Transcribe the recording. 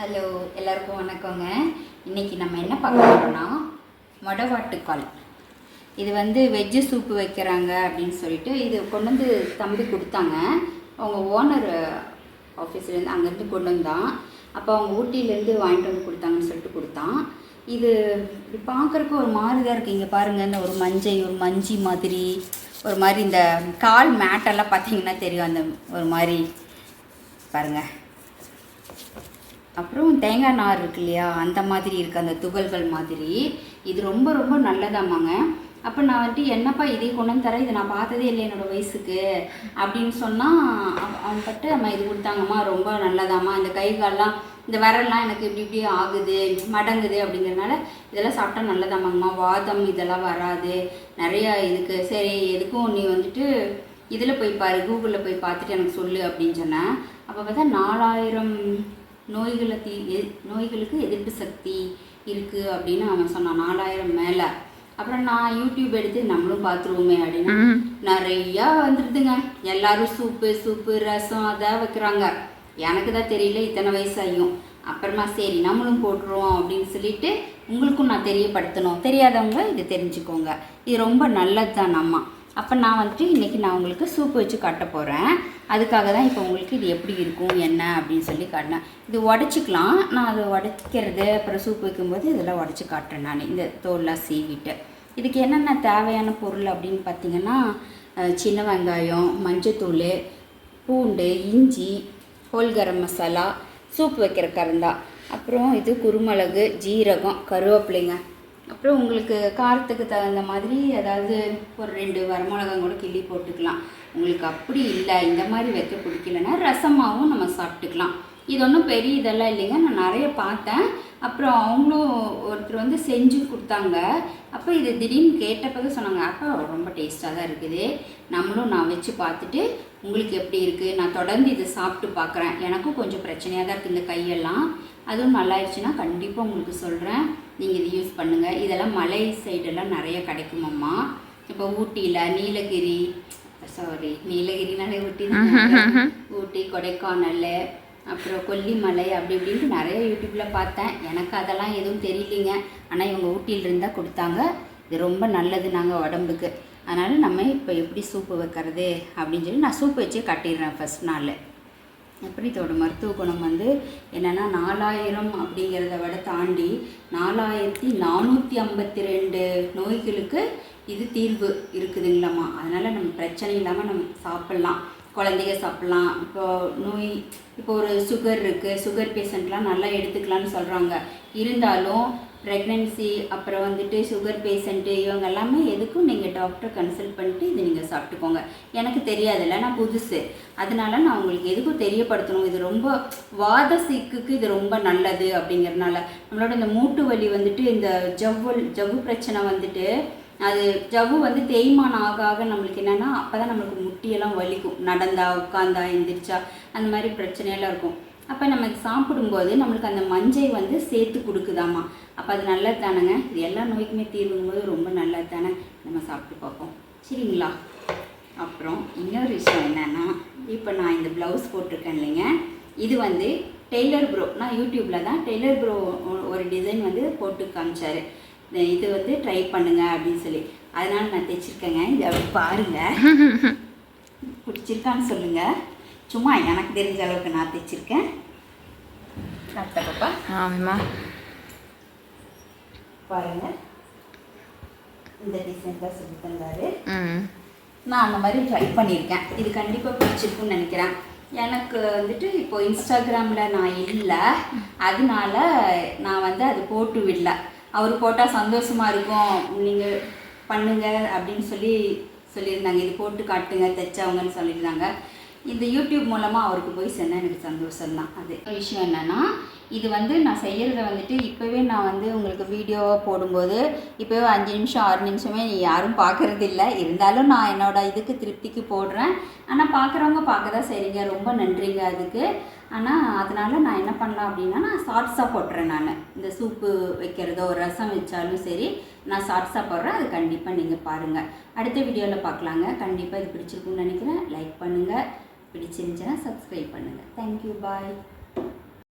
Hello எல்லாருக்கும் வணக்கங்க. இன்னைக்கு நம்ம என்ன பார்க்க போகிறோம்னா மொடவாட்டுக்கால். இது வந்து வெஜ்ஜு சூப்பு வைக்கிறாங்க அப்படின்னு சொல்லிட்டு இது கொண்டு வந்து தம்பி கொடுத்தாங்க. அவங்க ஓனர் ஆஃபீஸ்லேருந்து அங்கேருந்து கொண்டு வந்தான். அப்போ அவங்க ஊட்டியிலேருந்து வாங்கிட்டு வந்து கொடுத்தாங்கன்னு சொல்லிட்டு கொடுத்தான். இது இப்படி பார்க்குறக்கு ஒரு மாதிரி தான் இருக்குது இங்கே பாருங்கள் இந்த ஒரு மஞ்சை ஒரு மஞ்சி மாதிரி. ஒரு மாதிரி இந்த கால் மேட்டெல்லாம் பார்த்தீங்கன்னா தெரியும். அந்த ஒரு மாதிரி. பாருங்கள் அப்புறம் தேங்காய் நார் இருக்கு இல்லையா? அந்த மாதிரி இருக்குது அந்த துகள்கள் மாதிரி. இது ரொம்ப ரொம்ப நல்லதாமாங்க அப்போ நான் வந்துட்டு என்னப்பா இதே கொண்டு வந்து தரேன் இதை நான் பார்த்ததே இல்லை என்னோடய வயசுக்கு. அப்படின்னு சொன்னால் அவன் பட்டு அம்மா இது கொடுத்தாங்கம்மா ரொம்ப நல்லதாம்மா. இந்த கை கால்லாம் இந்த விரல்லாம் எனக்கு இப்படி இப்படி ஆகுது மடங்குது. அப்படிங்கிறனால இதெல்லாம் சாப்பிட்டா நல்லதாமாங்கம்மா வாதம் இதெல்லாம் வராது. நிறையா இதுக்கு சரி எதுக்கும் நீ வந்துட்டு இதில் போய் பாரு கூகுளில் போய் பார்த்துட்டு எனக்கு சொல்லு. அப்படின்னு சொன்னேன். அப்போ பார்த்தா நாலாயிரம் நோய்களை தீ நோய்களுக்கு எதிர்ப்பு சக்தி இருக்குது அப்படின்னு அவன் சொன்னான் நாலாயிரம் மேலே. அப்புறம் நான் யூடியூப் எடுத்து நம்மளும் பார்த்துருவோமே அப்படின்னு நிறையா வந்துடுதுங்க எல்லாரும் சூப்பு சூப்பு ரசம் அதை வைக்கிறாங்க. எனக்கு தான் தெரியல இத்தனை வயசாகியும் அப்புறமா சரி நம்மளும் போட்டுருவோம் அப்படின்னு சொல்லிட்டு உங்களுக்கும் நான் தெரியப்படுத்தணும். தெரியாதவங்க இது தெரிஞ்சுக்கோங்க. இது ரொம்ப நல்லது தான் அம்மா அப்போ நான் வந்துட்டு இன்றைக்கி நான் உங்களுக்கு சூப் வச்சு காட்ட போகிறேன் அதுக்காக தான் இப்போ உங்களுக்கு இது எப்படி இருக்கும் என்ன அப்படின்னு சொல்லி காட்டினேன் இது உடச்சிக்கலாம். நான் அதை உடைக்கிறது அப்புறம் சூப் வைக்கும்போது இதெல்லாம் உடச்சி காட்டுறேன் நான். இந்த தோல்லாம் சீவிட்டு. இதுக்கு என்னென்ன தேவையான பொருள் அப்படின்னு பார்த்தீங்கன்னா சின்ன வெங்காயம் மஞ்சத்தூள் பூண்டு இஞ்சி ஹோல் கரம் மசாலா சூப் வைக்கிற கரண்டா அப்புறம் இது குருமிளகு ஜீரகம் கருவேப்பிலைங்க. அப்புறம் உங்களுக்கு காரத்துக்கு தகுந்த மாதிரி அதாவது ஒரு ரெண்டு வரமிளகம் கூட கிள்ளி போட்டுக்கலாம். உங்களுக்கு அப்படி இல்லை இந்த மாதிரி வைக்க பிடிக்கலன்னா ரசமாகவும் நம்ம சாப்பிட்டுக்கலாம். இது ஒன்றும் பெரிய இதெல்லாம் இல்லைங்க. நான் நிறைய பார்த்தேன். அப்புறம் அவங்களும் ஒருத்தர் வந்து செஞ்சு கொடுத்தாங்க. அப்போ இது திடீர்னு கேட்டப்போ சொன்னாங்க அப்போ ரொம்ப டேஸ்ட்டாக தான் இருக்குது. நம்மளும் நான் வச்சு பார்த்துட்டு உங்களுக்கு எப்படி இருக்குது நான் தொடர்ந்து இதை சாப்பிட்டு பார்க்குறேன். எனக்கும் கொஞ்சம் பிரச்சனையாக தான் இருக்குது இந்த கையெல்லாம். அதுவும் நல்லாயிருச்சுன்னா கண்டிப்பாக உங்களுக்கு சொல்கிறேன் நீங்கள் இது யூஸ் பண்ணுங்கள் இதெல்லாம் மலை சைடெல்லாம் நிறைய கிடைக்குமாம்மா. இப்போ ஊட்டியில் நீலகிரி சாரி நீலகிரினாலே ஊட்டி ஊட்டி கொடைக்கானல் அப்புறம் கொல்லிமலை அப்படி இப்படின்ட்டு நிறைய யூடியூப்பில் பார்த்தேன். எனக்கு அதெல்லாம் எதுவும் தெரியலிங்க. ஆனால் இவங்க ஊட்டியில் இருந்தால் கொடுத்தாங்க. இது ரொம்ப நல்லது நாங்கள் உடம்புக்கு. அதனால் நம்ம இப்போ எப்படி சூப்பு வைக்கிறது அப்படின்னு சொல்லி நான் சூப்பு வச்சே கட்டிடுறேன் ஃபஸ்ட் நாள் எப்படி இதோட மருத்துவ குணம் வந்து என்னென்னா நாலாயிரம் அப்படிங்கிறத விட தாண்டி நாலாயிரத்தி நானூற்றி ஐம்பத்தி ரெண்டு நோய்களுக்கு இது தீர்வு இருக்குதுங்களாம்மா. அதனால் நம்ம பிரச்சனை இல்லாமல் நம்ம சாப்பிட்லாம். குழந்தைங்க சாப்பிட்லாம். இப்போ நோய் இப்போ ஒரு சுகர் இருக்குது சுகர் பேஷண்ட்லாம் நல்லா எடுத்துக்கலாம்னு சொல்கிறாங்க இருந்தாலும் ப்ரெக்னென்சி அப்புறம் வந்துட்டு சுகர் பேஷண்ட்டு இவங்க எல்லாமே எதுக்கும் நீங்கள் டாக்டரை கன்சல்ட் பண்ணிட்டு இதை நீங்கள் சாப்பிட்டுக்கோங்க. எனக்கு தெரியாதுல்ல நான் புதுசு. அதனால நான் உங்களுக்கு எதுக்கும் தெரியப்படுத்தணும். இது ரொம்ப வாத சீக்குக்கு இது ரொம்ப நல்லது அப்படிங்கிறதுனால. நம்மளோட இந்த மூட்டு வலி வந்துட்டு இந்த ஜவ்வு ஜவ்வு பிரச்சனை வந்துட்டு அது ஜவ்வு வந்து தேய்மானம் ஆக ஆக நம்மளுக்கு என்னென்னா அப்போ தான் நம்மளுக்கு முட்டியெல்லாம் வலிக்கும். நடந்தா உட்காந்தா எந்திரிச்சா அந்த மாதிரி பிரச்சனையெல்லாம் இருக்கும். அப்போ நம்ம சாப்பிடும்போது நம்மளுக்கு அந்த மஞ்சை வந்து சேர்த்து கொடுக்குதாமா? அப்போ அது நல்லது தானேங்க இது எல்லா நோய்க்குமே தீர்வுங்கும்போது ரொம்ப நல்லது தானே நம்ம சாப்பிட்டு பார்ப்போம். சரிங்களா? அப்புறம் இன்னொரு விஷயம் என்னென்னா இப்போ நான் இந்த ப்ளவுஸ் போட்டிருக்கேன் இல்லைங்க. இது வந்து டெய்லர் ப்ரோ நான் யூடியூப்பில் தான் டெய்லர் ப்ரோ ஒரு டிசைன் வந்து போட்டு காமிச்சாரு. இது வந்து ட்ரை பண்ணுங்க அப்படின்னு சொல்லி. அதனால நான் தைச்சிருக்கேங்க. இது அப்படி பாருங்கள் பிடிச்சிருக்கான்னு சொல்லுங்கள் சும்மா எனக்கு தெரிஞ்ச அளவுக்கு நான் தைச்சிருக்கேன். காட்ட பாப்பா. ஆமாம்மா. பாருங்க. இந்த டிசைன் தான் சொல்லி தந்தாரு. நான் அந்த மாதிரி ட்ரை பண்ணியிருக்கேன் இது கண்டிப்பாக பிடிச்சிருக்குன்னு நினைக்கிறேன். எனக்கு வந்துட்டு இப்போ இன்ஸ்டாகிராமில் நான் இல்லை. அதனால நான் வந்து அது போட்டு விடல. அவர் போட்டால் சந்தோஷமாக இருக்கும். நீங்கள் பண்ணுங்க அப்படின்னு சொல்லி சொல்லியிருந்தாங்க. இது போட்டு காட்டுங்க தைச்சவங்கன்னு சொல்லியிருந்தாங்க. இந்த யூடியூப் மூலமாக அவருக்கு போய் சேர்ந்தா எனக்கு சந்தோஷம்தான். அது. விஷயம் என்னென்னா இது வந்து நான் செய்கிறத வந்துட்டு இப்போவே நான் வந்து உங்களுக்கு வீடியோவாக போடும்போது இப்போவே அஞ்சு நிமிஷம் ஆறு நிமிஷமே யாரும் பார்க்குறது இல்லை. இருந்தாலும் நான் என்னோடய இதுக்கு திருப்திக்கு போடுறேன். ஆனால் பார்க்குறவங்க பார்க்க தான் சரிங்க ரொம்ப நன்றிங்க அதுக்கு. ஆனால் அதனால் நான் என்ன பண்ணலாம் அப்படின்னா நான் ஷார்ட்ஸாக போட்டுறேன் நான். இந்த சூப்பு வைக்கிறதோ ரசம் வச்சாலும் சரி நான் ஷார்ட்ஸாக போடுறேன். அது கண்டிப்பாக நீங்கள் பாருங்கள் அடுத்த வீடியோவில் பார்க்கலாங்க கண்டிப்பாக இது பிடிச்சிருக்குன்னு நினைக்கிறேன். லைக் பண்ணுங்கள் பிடிச்சிருந்துச்சுன்னா சப்ஸ்கிரைப் பண்ணுங்கள் தேங்க்யூ பாய்